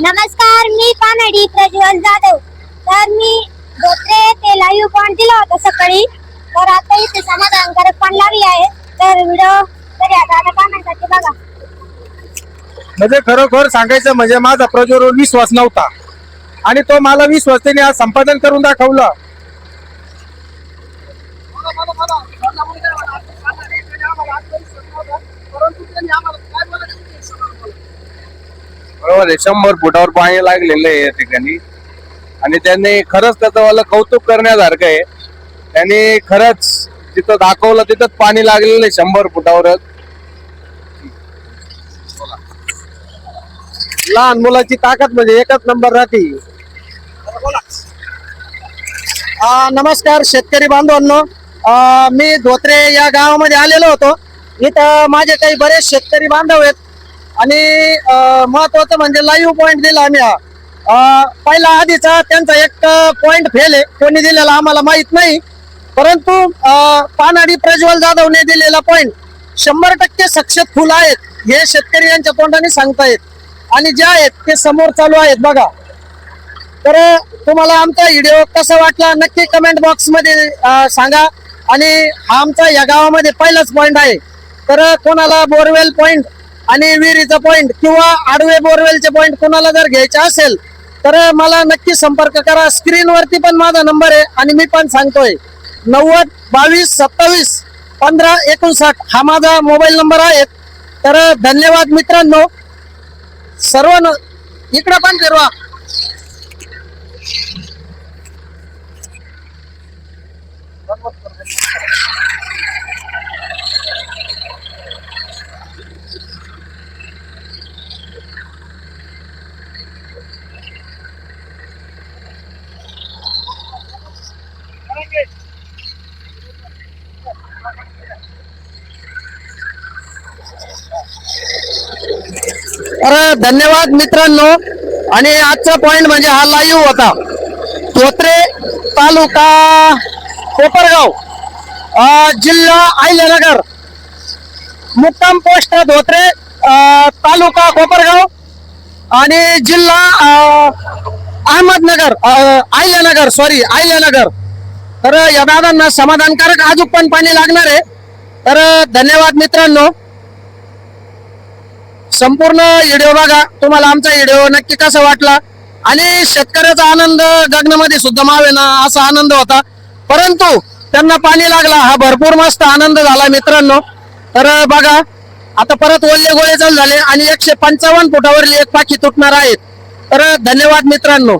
नमस्कार मी कानडी प्रज्वल जाधव. तर मी धोत्रे ते लाईव्ह पॉइंट दिला होता सकाळी. तर आता इथे समाधानकारक पण लावली आहे. तर व्हिडिओ तरी आता आता कानासाठी बघा. म्हणजे खरोखर सांगायचं म्हणजे माझा प्रज्वलवर विश्वास नव्हता. आणि तो मला विश्वास त्याने आज संपादन करून दाखवलं. बरोबर आहे. शंभर फुटावर पाणी लागलेलं आहे या ठिकाणी. आणि त्यांनी खरंच त्याचं मला कौतुक करण्यासारखं आहे. त्यांनी खरंच तिथं दाखवलं तिथंच पाणी लागलेलं आहे शंभर फुटावरच. लहान मुलाची ताकद म्हणजे एकच नंबर राहते. नमस्कार शेतकरी बांधवांनो. मी धोत्रे या गावामध्ये आलेलो होतो. इथं माझे काही बरेच शेतकरी बांधव आहेत. आणि महत्वाचं म्हणजे लाईव्ह पॉईंट दिला आम्ही हा. पहिला आधीचा त्यांचा एक पॉईंट फेल आहे. कोणी दिलेला आम्हाला माहीत नाही. परंतु पानाडी प्रज्वल जाधवने दिलेला पॉईंट शंभर टक्के सक्सेसफुल आहेत. हे शेतकरी यांच्या तोंडाने सांगतायत आणि जे आहेत ते समोर चालू आहेत बघा. तर तुम्हाला आमचा व्हिडिओ कसा वाटला नक्की कमेंट बॉक्समध्ये सांगा. आणि हा आमचा या गावामध्ये पहिलाच पॉईंट आहे. तर कोणाला बोरवेल पॉईंट आणि विहिरीचा पॉईंट किंवा आडवे बोरवेलचे पॉईंट कोणाला जर घ्यायचे असेल तर मला नक्की संपर्क करा. स्क्रीनवरती पण माझा नंबर आहे आणि मी पण सांगतोय. नव्वद बावीस सत्तावीस पंधरा एकोणसाठ हा माझा मोबाईल नंबर आहे. तर धन्यवाद मित्रांनो. सर्व न- इकडं पण फिरवा. तर धन्यवाद मित्रांनो. आणि आजचा पॉइंट म्हणजे हा लाईव्ह होता. धोत्रे तालुका कोपरगाव जिल्हा आयल्यानगर मुक्काम पोस्ट धोत्रे तालुका कोपरगाव आणि जिल्हा अहमदनगर आयल्यानगर सॉरी आयल्यानगर तर या दादांना समाधानकारक अजून पण पाणी लागणार आहे. तर धन्यवाद मित्रांनो. संपूर्ण व्हिडिओ बघा. तुम्हाला आमचा व्हिडिओ नक्की कसा वाटला? आणि शेतकऱ्याचा आनंद गगनामध्ये सुद्धा मावे ना असा आनंद होता. परंतु त्यांना पाणी लागला. हा भरपूर मस्त आनंद झाला मित्रांनो. तर बघा आता परत ओल्ले गोळे चालू झाले आणि एकशे पंचावन्न फुटावरली एक पाखी तुटणार आहेत. तर धन्यवाद मित्रांनो.